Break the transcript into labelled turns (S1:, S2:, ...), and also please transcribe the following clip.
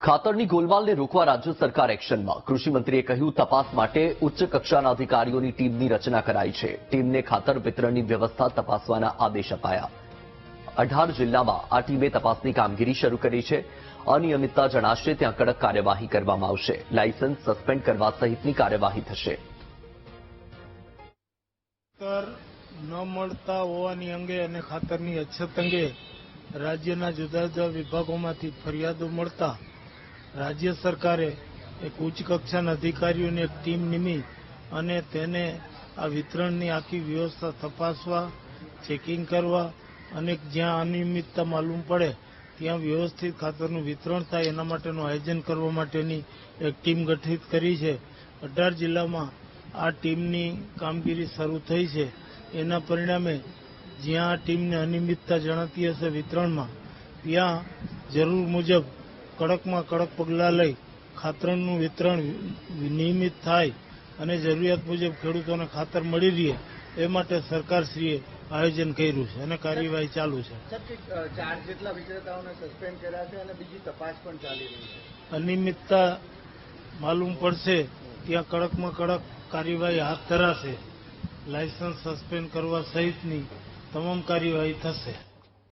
S1: ખાતરની ગોલમાલને રોકવા રાજ્ય સરકાર એક્શનમાં. કૃષિમંત્રીએ કહ્યું, તપાસ માટે ઉચ્ચ કક્ષાના અધિકારીઓની ટીમની રચના કરાઈ છે. ટીમને ખાતર વિતરણની વ્યવસ્થા તપાસવાના આદેશ અપાયા. અઢાર જિલ્લામાં આ ટીમે તપાસની કામગીરી શરૂ કરી છે. અનિયમિતતા જણાશે, ત્યાં કડક કાર્યવાહી કરવામાં આવશે. લાયસન્સ સસ્પેન્ડ કરવા સહિતની કાર્યવાહી થશે.
S2: ન મળતા હોવાની અંગે અને ખાતરની અછત અંગે રાજ્યના જુદા જુદા વિભાગોમાંથી ફરિયાદો મળતા રાજ્ય સરકારે એક ઉચ્ચ કક્ષાના અધિકારીઓની એક ટીમ નિમી અને તેને આ વિતરણની આખી વ્યવસ્થા તપાસવા, ચેકિંગ કરવા અને જ્યાં અનિયમિતતા માલુમ પડે ત્યાં વ્યવસ્થિત ખાતરનું વિતરણ થાય એના માટેનું આયોજન કરવા માટેની એક ટીમ ગઠિત કરી છે. અઢાર જિલ્લામાં આ ટીમની કામગીરી શરૂ થઈ છે. એના પરિણામે જ્યાં આ ટીમને અનિયમિતતા જણાતી હશે વિતરણમાં, ત્યાં જરૂર મુજબ કડકમાં કડક પગલાં લઈ ખાતરનું વિતરણ નિયમિત થાય અને જરૂરિયાત મુજબ ખેડૂતોને ખાતર મળી રહે એ માટે સરકારશ્રીએ આયોજન કર્યું છે અને કાર્યવાહી ચાલુ છે.
S3: ચાર જેટલા વિક્રેતાઓને સસ્પેન્ડ કર્યા છે અને બીજી તપાસ પણ ચાલી રહી છે.
S2: અનિયમિતતા માલુમ પડશે ત્યાં કડકમાં કડક કાર્યવાહી હાથ ધરાશે. લાયસન્સ સસ્પેન્ડ કરવા સહિતની તમામ કાર્યવાહી થશે.